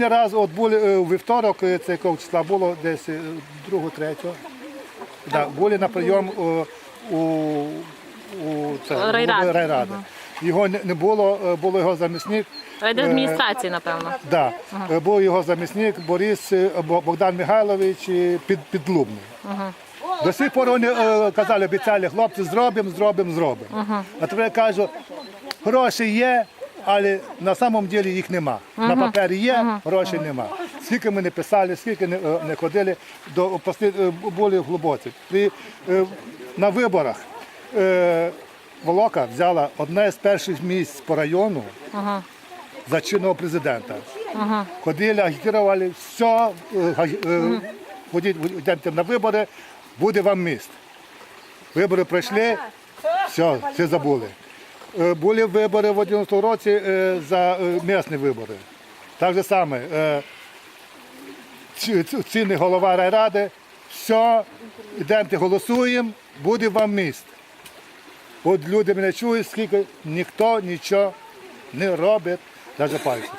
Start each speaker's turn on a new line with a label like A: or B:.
A: Останній раз от були е, у вівторок, е, це якого числа було десь 2-3. Да, були на прийом е, у, у це,
B: Райради.
A: у райради. Його не було, е, було його замісник.
B: Райдержадміністрації, напевно.
A: Да, е, був його замісник Борис е, Богдан Михайлович е, під, Підлубний. До сих пор вони е, казали, обіцяли, хлопці, зробимо, зробимо, зробимо. А тепер я кажу, гроші є, але на самом ділі їх нема. На папері є, грошей нема. Скільки ми не писали, скільки не, е, не ходили, до послід, е, були глибоці. При, е, на виборах е, Волока взяла одне з перших місць по району за чинного президента. Ходили, агітували, все, е, е, ходіть, йдемте на вибори, буде вам міст. Вибори пройшли, все, все забули. Е, Були вибори в 11 році е, за е, місні вибори. Так же саме. ці- ці- Цінний голова райради, все, йдемте голосуємо, буде вам міст. От люди мене чують, скільки ніхто нічого не робить, навіть пальцем.